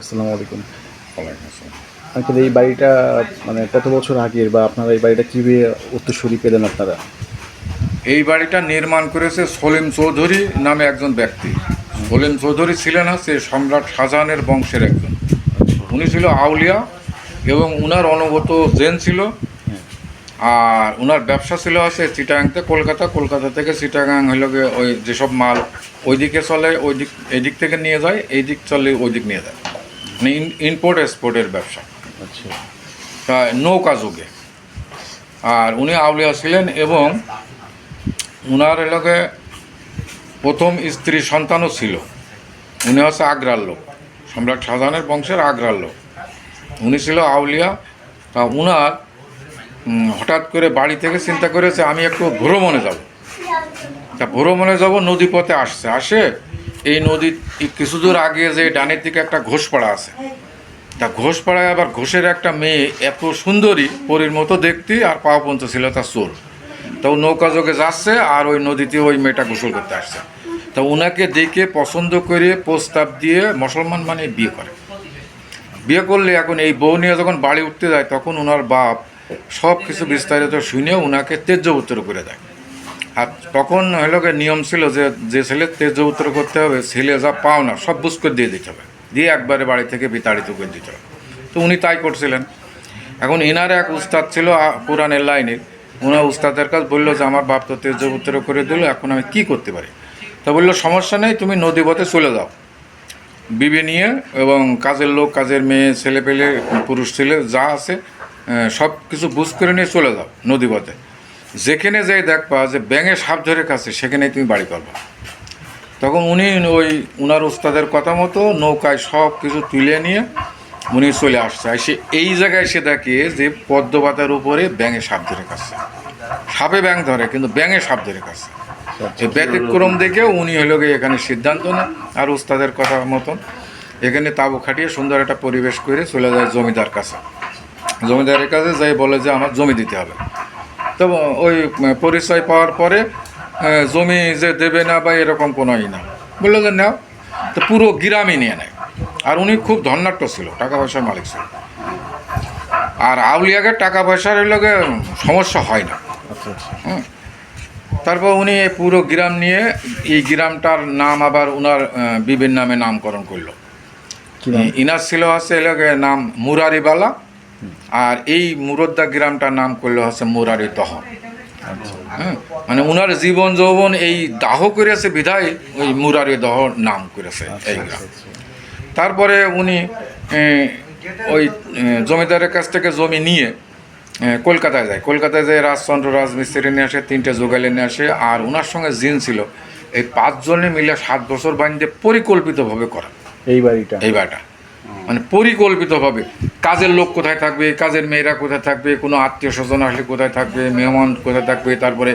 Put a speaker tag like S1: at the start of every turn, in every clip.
S1: আসসালামু এই বাড়িটা মানে কত বছর আগের বা আপনারা এই বাড়িটা কীভাবে উত্তরসূরি পেলেন আপনারা?
S2: এই বাড়িটা নির্মাণ করেছে সলিম চৌধুরী নামে একজন ব্যক্তি। সলিম চৌধুরী ছিলেন হচ্ছে সম্রাট শাহজাহানের বংশের একজন। উনি ছিল আউলিয়া এবং উনার অনুগত জেন ছিল। আর উনার ব্যবসা ছিল হচ্ছে চিটাগাংতে, কলকাতা। কলকাতা থেকে চিটাগাং হলো ওই যেসব মাল ওই দিকে চলে ওই দিক এই দিক থেকে নিয়ে যায় এই দিক চলে ওই দিক নিয়ে যায়। মানে ইম্পোর্ট এক্সপোর্টের ব্যবসা।
S1: আচ্ছা।
S2: তা নৌকা যুগে। আর উনি আউলিয়া ছিলেন এবং উনার এলাকে প্রথম স্ত্রী সন্তানও ছিল। উনি হচ্ছে আগ্রার লোক। সম্রাট শাহজাহানের বংশের আগ্রার লোক। উনি ছিল আউলিয়া। তা উনার হঠাৎ করে বাড়ি থেকে চিন্তা করেছে আমি একটু ভ্রমণে যাব। তা ভ্রমণে যাব নদী পথে আসছে। আসে এই নদীর কিছু দূর আগে যে ডানের দিকে একটা ঘোষপাড়া আছে। তা ঘোষপাড়ায় আবার ঘোষের একটা মেয়ে এত সুন্দরী, পরীর মতো দেখতে আর পাওয়াপন্ত ছিল তার চোর। তা নৌকা যোগে যাচ্ছে আর ওই নদীতে ওই মেয়েটা গোসল করতে আসছে। তা ওনাকে দেখে পছন্দ করে প্রস্তাব দিয়ে মুসলমান মানে বিয়ে করে। বিয়ে করলে এখন এই বউ নিয়ে যখন বাড়ি উঠতে যায়, তখন ওনার বাপ সব কিছু বিস্তারিত শুনে ওনাকে তেজ্য উত্তর করে দেয়। আর তখন হলো গিয়ে নিয়ম ছিল যে যে ছেলে তেজ উত্তর করতে হবে, ছেলে যা পাও না, সব বুঝ করে দিয়ে দিতে হবে। দিয়ে একবারে বাড়ি থেকে বিতাড়িত করে দিতে হবে। তো উনি তাই করছিলেন। এখন এনার এক উস্তাদ ছিল পুরাণের লাইনের। ওনার উস্তাদের কাছে বলল যে, আমার বাপ তো তেজ উত্তর করে দিল, এখন আমি কি করতে পারি? তা বলল, সমস্যা নেই, তুমি নদীপথে চলে যাও। বিবি নিয়ে এবং কাজের লোক, কাজের মেয়ে ছেলে পেলে পুরুষ ছেলে যা আছে সব কিছু বুঝ করে নিয়ে চলে যাও নদীপথে। যেখানে যাই দেখবা যে ব্যাঙে সাপ ধরে কাছে সেখানেই তুমি বাড়ি করবা তখন উনি ওই উনার উস্তাদের কথা মতো নৌকায় সব কিছু তুলে নিয়ে উনি চলে আসছে। আর সে এই জায়গায় সে দেখে যে পদ্মপাতার উপরে ব্যাঙে সাপ ধরে কাছে। সাপে ব্যাঙ ধরে কিন্তু ব্যাঙে সাপ ধরে কাছে। এই ব্যতিক্রম দেখে উনি হলো গিয়ে এখানে সিদ্ধান্ত নেন আর উস্তাদের কথা মতন। এখানে তাবু খাটিয়ে সুন্দর একটা পরিবেশ করে চলে যায় জমিদার কাছে। জমিদারের কাছে যাই বলে যে আমার জমি দিতে হবে। তো ওই পরিচয় পাওয়ার পরে জমি যে দেবে না বা এরকম কোনো ই না। বলল যে নাও। তো পুরো গ্রামই নিয়ে নেয়। আর উনি খুব ধন্যাট্য ছিল টাকা পয়সার মালিক ছিল। আর আউলিয়াকে টাকা পয়সার লগে সমস্যা হয় না।
S1: আচ্ছা আচ্ছা।
S2: তারপর উনি পুরো গ্রাম নিয়ে এই গ্রামটার নাম আবার উনার বিবির নামে নামকরণ করল। ইনার ছিল আছে এলাকে নাম মুরারিবালা। আর এই মুরদ্দা গ্রামটার নাম করল হচ্ছে মুরারি দহ
S1: আচ্ছা
S2: হ্যাঁ মানে উনার জীবন যৌবন এই দাহ করেছে বিধায় ওই মুরারি দহ নাম করেছে এই
S1: আচ্ছা
S2: গ্রাম।
S1: আচ্ছা
S2: তারপরে উনি ওই জমিদারের কাছ থেকে জমি নিয়ে কলকাতায় যায়। কলকাতায় যায় রাজচন্দ্র রাজমিস্ত্রি নিয়ে আসে তিনটে যোগালে নিয়ে আসে আর ওনার সঙ্গে জিন ছিল। এই পাঁচজনে মিলে সাত বছর বান্ধে পরিকল্পিতভাবে করা।
S1: এই বাড়িটা।
S2: এই বাটা মানে পরিকল্পিতভাবে কাজের লোক কোথায় থাকবে কাজের মেয়েরা কোথায় থাকবে কোনো আত্মীয় স্বজন আসলে কোথায় থাকবে মেহমান কোথায় থাকবে তারপরে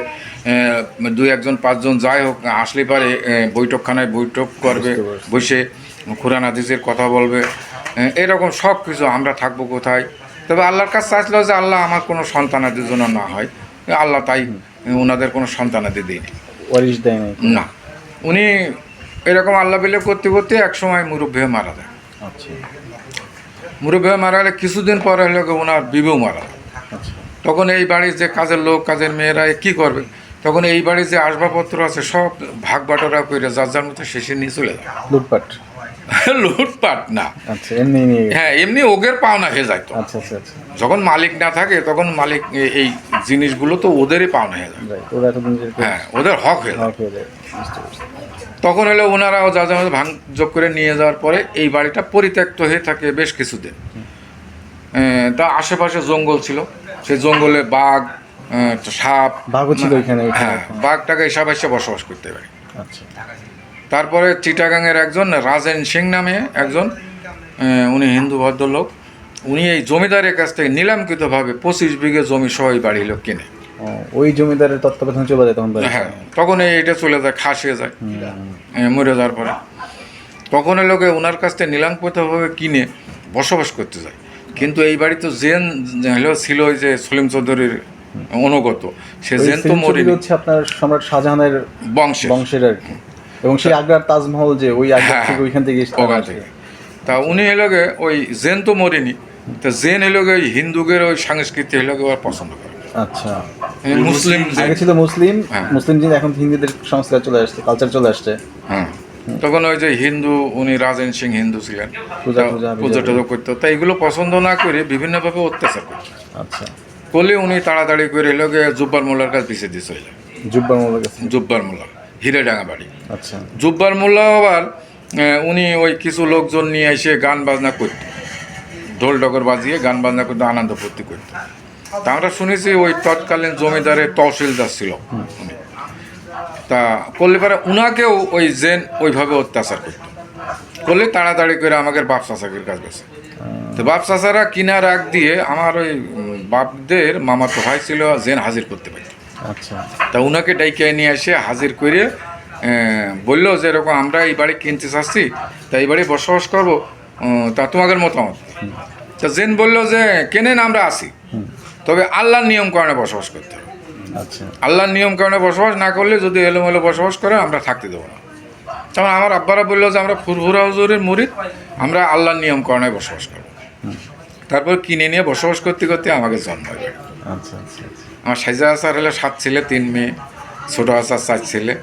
S2: দু একজন পাঁচজন যাই হোক আসলে পারে বৈঠকখানায় বৈঠক করবে বসে খুরান আদিজের কথা বলবে এরকম সব কিছু আমরা থাকব কোথায়? তবে আল্লাহর কাছে চাইছিল যে আল্লাহ আমার কোনো সন্তানাদের জন্য না হয় আল্লাহ তাই ওনাদের কোনো সন্তানাদি দিইনি না। উনি এরকম আল্লাহ বিলে করতে করতে একসময় মুরব্বী হয়ে মারা যায়।
S1: আচ্ছা।
S2: মুরব্বী মারা গেলে কিছুদিন পরে হলো ওনার বিবেও মারা।
S1: আচ্ছা।
S2: তখন এই বাড়ির যে কাজের লোক কাজের মেয়েরা কী করবে? তখন এই বাড়ির যে আসবাবপত্র আছে সব ভাগ বাটোরা করে যার যার মতো শেষে নিয়ে চলে যায়।
S1: লুটপাট?
S2: লুটপাট না।
S1: আচ্ছা এমনি
S2: হ্যাঁ এমনি ওগের পাওনা হয়ে যায় তো।
S1: আচ্ছা
S2: যখন মালিক না থাকে তখন মালিক এই জিনিসগুলো তো ওদেরই পাওনা হয়ে যায়। হ্যাঁ ওদের হক হয়ে যায়। তখন হলো ওনারাও যা যা ভাঙ করে নিয়ে যাওয়ার পরে এই বাড়িটা পরিত্যক্ত হয়ে থাকে বেশ কিছুদিন। তা আশেপাশে জঙ্গল ছিল। সেই জঙ্গলে বাঘ সাপ
S1: বাঘও ছিল ওইখানে, ওইখানে।
S2: হ্যাঁ বাঘটাকে এসব এসে বসবাস করতে পারে
S1: আচ্ছা।
S2: তারপরে চিটাগাংয়ের একজন রাজেন সিং নামে একজন উনি হিন্দু ভদ্রলোক উনি এই জমিদারের কাছ থেকে নিলামকৃতভাবে পঁচিশ বিঘে জমি সহ এই বাড়ি লোক কিনে।
S1: ওই জমিদারের তত্ত্বাবধানে চলে যায় তখন
S2: হ্যাঁ তখন এই- এটা চলে যায় খাস হয়ে যায়। মরে যাওয়ার পরে। তখন লোকে ওনার কাছ থেকে নিলামকৃতভাবে কিনে বসবাস করতে যায়। কিন্তু এই বাড়ি তো জেন হলো ছিল ওই যে সলিম চৌধুরীর অনুগত। সে জেন তো মরেনি।
S1: হচ্ছে আপনার সম্রাট শাহজাহানের
S2: বংশে
S1: বংশের আর কি। এবং সেই আগ্রার তাজমহল যে ওই আগ্রা
S2: হ্যাঁ,
S1: থেকে ওইখান থেকে
S2: ওখান থেকে। তা উনি এলাকে ওই জেন তো মরেনি। তা জেন এলাকে ওই হিন্দুদের ওই সংস্কৃতি এলাকে ওরা পছন্দ করে।
S1: আচ্ছা।
S2: মুসলিম
S1: আগে ছিল মুসলিম
S2: হ্যাঁ।
S1: মুসলিম জিন এখন হিন্দুদের সংস্কার চলে আসছে কালচার চলে আসছে।
S2: হ্যাঁ। তখন ওই যে হিন্দু উনি রাজেন সিং হিন্দু ছিলেন।
S1: পূজা টুজা
S2: করতো। তা এগুলো পছন্দ না করে বিভিন্নভাবে অত্যাচার করতো।
S1: আচ্ছা।
S2: করলে উনি তাড়াতাড়ি করে এলাকে জুব্বার মোল্লার কাছে পিছিয়ে দিয়ে চলে
S1: জুব্বার মোল্লা গেছে
S2: জুব্বার মোল্লা হিরেডাঙ্গা বাড়ি।
S1: আচ্ছা।
S2: জুব্বার মোল্লা আবার উনি ওই কিছু লোকজন নিয়ে এসে গান বাজনা করত। ঢোল ডগর বাজিয়ে গান বাজনা করতে আনন্দ ফুর্তি করত। তা আমরা শুনেছি ওই তৎকালীন জমিদারের তহসিলদার ছিল। তা করলে পরে উনাকেও ওই জেন ওইভাবে অত্যাচার করত। করলে তাড়াতাড়ি করে আমাকে বাপ চাচাকের কাছে গেছে। তো বাপ চাচারা কিনা রাগ দিয়ে আমার ওই বাপদের মামাতো ভাই ছিল জেন হাজির করতে পারত।
S1: আচ্ছা।
S2: তা উনাকে ডাইকে নিয়ে এসে হাজির করে বলল যে এরকম আমরা এই বাড়ি কিনতে চাচ্ছি তা এই বাড়ি বসবাস করব তা তোমাদের মতামত। তা জেন বলল যে কেনেন আমরা আসি? তবে আল্লাহর নিয়ম কারণে বসবাস করতে হবে।
S1: আচ্ছা।
S2: আল্লাহর নিয়ম কারণে বসবাস না করলে যদি এলোমেলো বসবাস করে আমরা থাকতে দেবো না। তখন আমার আব্বারা বলল যে আমরা ফুরফুরা হুজুরের মুরিদ আমরা আল্লাহর নিয়ম কারণে বসবাস করব। তারপর কিনে নিয়ে বসবাস করতে করতে আমাকে জন্ম হয়
S1: আচ্ছা আচ্ছা আচ্ছা।
S2: আমার সাইজা আসার হলো সাত ছেলে তিন মেয়ে ছোটো আসার চার ছেলে।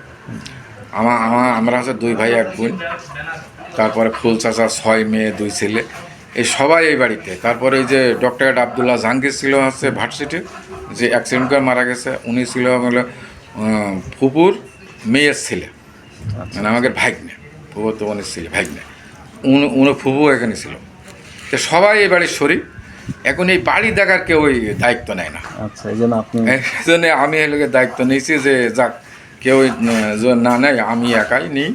S2: আমার আমার আমরা হচ্ছে দুই ভাই এক বোন। তারপরে ফুল চাচা ছয় মেয়ে দুই ছেলে। এই সবাই এই বাড়িতে। তারপরে ওই যে ডক্টর আবদুল্লাহ জাহাঙ্গীর ছিল হচ্ছে ভার্সিটি যে অ্যাক্সিডেন্ট করে মারা গেছে উনি ছিল হলো ফুপুর মেয়ের ছেলে। মানে আমাদের ভাগ্নে ফুপুর তো উনি ছিল ভাগ্নে। উনি উনি ফুপু এখানে ছিল। তো সবাই এই বাড়ির শরীর। এখন এই বাড়ি দেখার কেউ ওই দায়িত্ব নেয় না।
S1: আচ্ছা এই জন্য আপনি
S2: এই জন্য আমি এলাকে দায়িত্ব নিয়েছি যে যাক কেউ যে না নেয় আমি একাই নিই।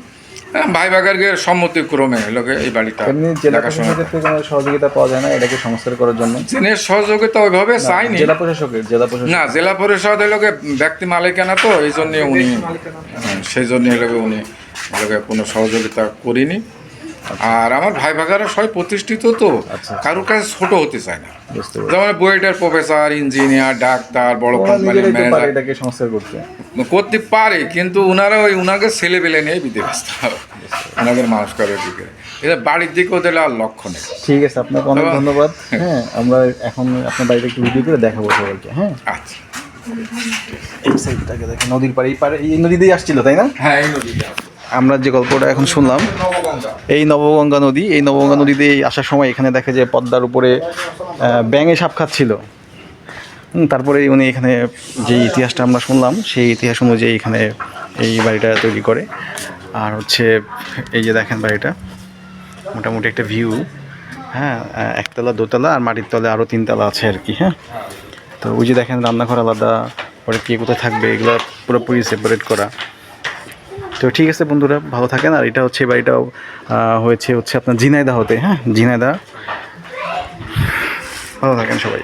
S2: ভাই বাগারকে সম্মতিক্রমে লোকে এই বাড়িটা
S1: এমনি জেলা প্রশাসকের থেকে কোনো সহযোগিতা পাওয়া যায় না এটাকে সংস্কার করার জন্য?
S2: জেনের সহযোগিতা ওইভাবে চাইনি।
S1: জেলা প্রশাসকের জেলা প্রশাসক।
S2: না জেলা পরিষদ লোকে ব্যক্তি মালিকানা তো এই জন্য উনি হ্যাঁ, সেই জন্য লোকে উনি লোকে কোনো সহযোগিতা করিনি। আর আমার ভাই ভাগারা সবাই প্রতিষ্ঠিত তো
S1: আচ্ছা।
S2: কারোর কাছে ছোট হতে চায় না। যেমন বুয়েটের প্রফেসর ইঞ্জিনিয়ার ডাক্তার বড় কোম্পানির ম্যানেজার
S1: করতে।
S2: পারে কিন্তু ওনারা ওই ওনাকে ছেলে পেলে নিয়ে বিদে ব্যস্ত ওনাদের মানুষ করে দিকে। এটা বাড়ির দিকে ওদের আর লক্ষ্য নেই।
S1: ঠিক আছে আপনাকে অনেক ধন্যবাদ। হ্যাঁ আমরা এখন আপনার বাড়িতে একটু ভিডিও করে দেখাবো সবাইকে হ্যাঁ?
S2: আচ্ছা।
S1: এই সাইডটাকে দেখেন নদীর পাড়ে এই পাড়ে এই নদী দিয়ে আসছিল তাই না?
S2: হ্যাঁ এই নদীটা
S1: আমরা যে গল্পটা এখন শুনলাম, এই নবগঙ্গা নদী, এই নবগঙ্গা নদীতে আসার সময় এখানে দেখে যে পদ্মার উপরে ব্যাঙে সাপ খাচ্ছিল। তারপরে উনি এখানে যে ইতিহাসটা আমরা শুনলাম, সেই ইতিহাস অনুযায়ী এখানে এই বাড়িটা তৈরি করে। আর হচ্ছে, এই যে দেখেন বাড়িটা, মোটামুটি একটা ভিউ হ্যাঁ একতলা, দোতলা আর মাটির তলে আরও তিনতলা আছে আর কি হ্যাঁ। তো ওই যে দেখেন, রান্নাঘর আলাদা, পরে কে কোথায় থাকবে, এগুলো পুরোপুরি সেপারেট করা। তো ঠিক আছে বন্ধুরা, ভালো থাকেন। আর এটা হচ্ছে বাড়িটাও হয়েছে হচ্ছে আপনার ঝিনাইদা হতে হ্যাঁ? ঝিনাইদা ভালো থাকেন সবাই।